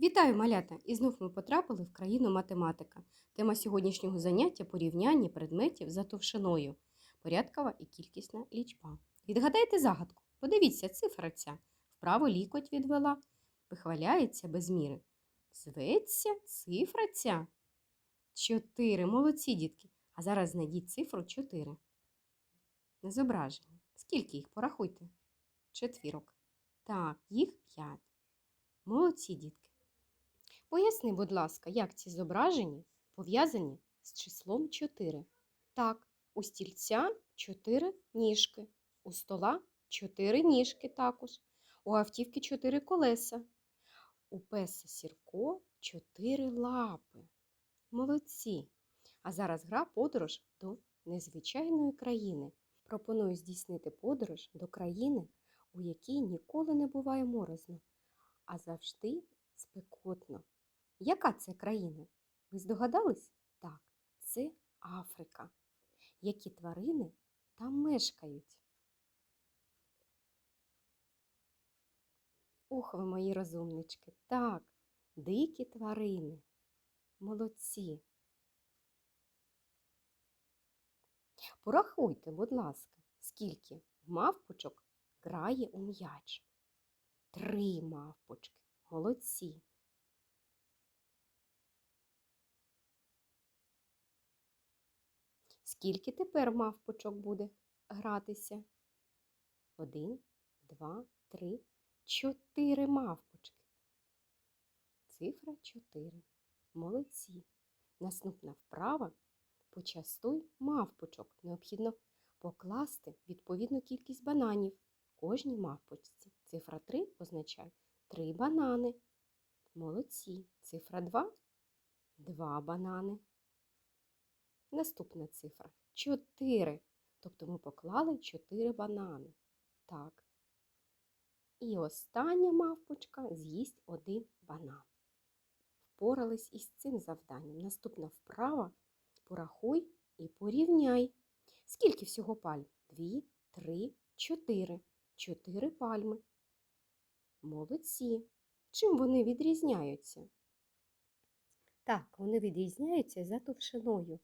Вітаю, малята! І знов ми потрапили в країну математика. Тема сьогоднішнього заняття порівняння предметів за товщиною. Порядкова і кількісна лічба. Відгадайте загадку. Подивіться, цифра ця. Вправо лікоть відвела, вихваляється без міри. Зветься цифра ця. Чотири. Молодці, дітки. А зараз знайдіть цифру чотири. На зображенні. Скільки їх? Порахуйте. Четвірок. Так, їх п'ять. Молодці, дітки. Поясни, будь ласка, як ці зображення пов'язані з числом 4. Так, у стільця 4 ніжки, у стола 4 ніжки також, у автівки 4 колеса, у песа Сірко 4 лапи. Молодці! А зараз гра подорож до незвичайної країни. Пропоную здійснити подорож до країни, у якій ніколи не буває морозно, а завжди спекотно. Яка це країна? Ви здогадались? Так, це Африка. Які тварини там мешкають? Ох, ви мої розумнички. Так, дикі тварини. Молодці. Порахуйте, будь ласка, скільки мавпочок грає у м'яч. Три мавпочки. Молодці. Скільки тепер мавпочок буде гратися? Один, два, три, чотири мавпочки. Цифра чотири. Молодці. Наступна вправа почастуй мавпочок. Необхідно покласти відповідну кількість бананів кожній мавпочці. Цифра 3 означає 3 банани. Молодці. Цифра 2 2 банани. Наступна цифра 4. Тобто ми поклали 4 банани. Так. І остання мавпочка з'їсть один банан. Впорались із цим завданням. Наступна вправа порахуй і порівняй. Скільки всього пальм? Дві, три, чотири. Чотири пальми. Молодці. Чим вони відрізняються? Так, вони відрізняються за товщиною.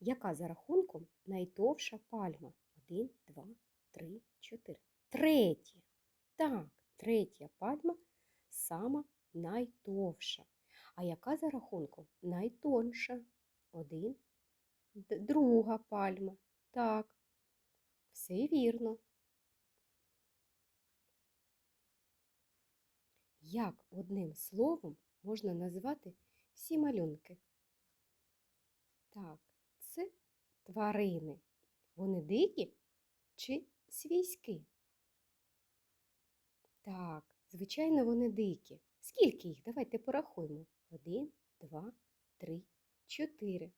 Яка за рахунком найтовша пальма? Один, два, три, чотири. Третя. Так, третя пальма сама найтовша. А яка за рахунком найтонша? Один, друга пальма. Так, все вірно. Як одним словом можна назвати всі малюнки? Так, тварини. Вони дикі чи свійські? Так, звичайно, вони дикі. Скільки їх? Давайте порахуємо. Один, два, три, чотири.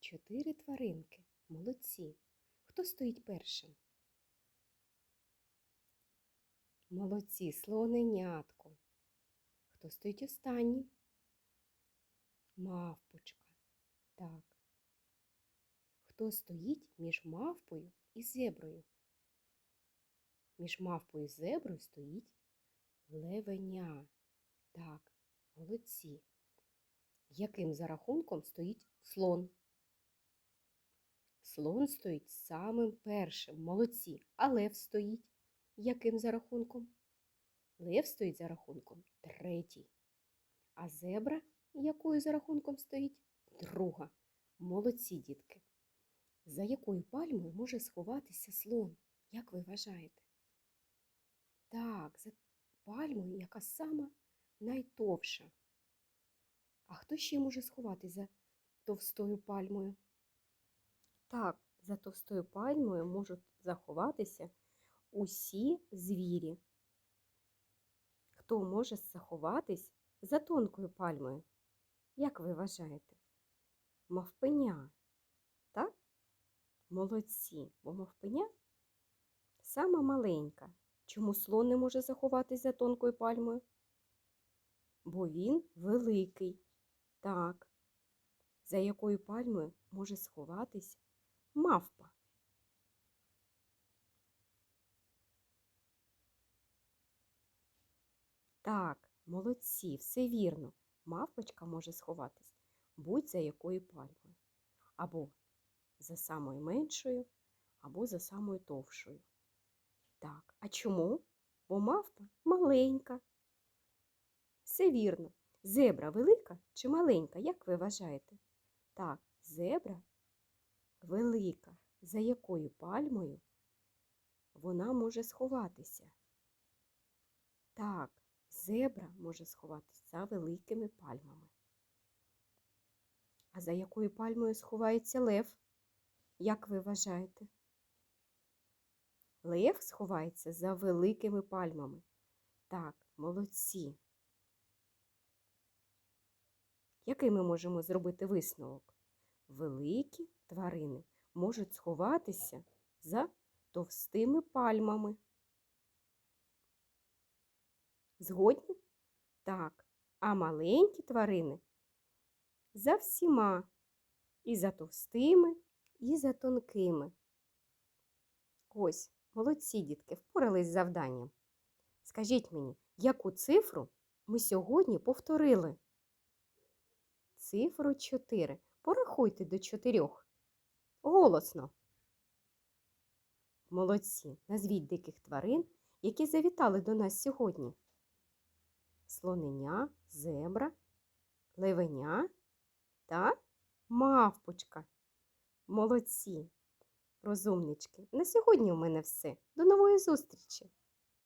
Чотири тваринки. Молодці. Хто стоїть першим? Молодці, слоненятко. Хто стоїть останнім? Мавпочка. Так. Хто стоїть між мавпою і зеброю? Між мавпою і зеброю стоїть левеня. Так, молодці. Яким за рахунком стоїть слон? Слон стоїть самим першим. Молодці. А лев стоїть. Яким за рахунком? Лев стоїть за рахунком третій. А зебра якою за рахунком стоїть? Друга. Молодці, дітки. За якою пальмою може сховатися слон? Як ви вважаєте? Так, за пальмою, яка сама найтовша. А хто ще може сховатися за товстою пальмою? Так, за товстою пальмою можуть заховатися усі звірі. Хто може заховатись за тонкою пальмою? Як ви вважаєте? Мавпеня. Молодці, бо мавпеня сама маленька. Чому слон не може заховатись за тонкою пальмою? Бо він великий. Так. За якою пальмою може сховатись мавпа? Так, Молодці, все вірно. Мавпочка може сховатись будь-за якою пальмою. Або за самою меншою, або за самою товшою. Так, а чому? Бо мавпа маленька. Все вірно. Зебра велика чи маленька, як ви вважаєте? Так, зебра велика. За якою пальмою вона може сховатися? Так, зебра може сховатися за великими пальмами. А за якою пальмою сховається лев? Як ви вважаєте? Лев сховається за великими пальмами. Так, молодці. Який ми можемо зробити висновок? Великі тварини можуть сховатися за товстими пальмами. Згодні? Так. А маленькі тварини за всіма. І за товстими, і за тонкими. Ось, молодці дітки, впорались з завданням. Скажіть мені, яку цифру ми сьогодні повторили? Цифру 4. Порахуйте до чотирьох. Голосно. Молодці. Назвіть диких тварин, які завітали до нас сьогодні. Слоненя, зебра, левеня та мавпочка. Молодці, розумнички. На сьогодні у мене все. До нової зустрічі!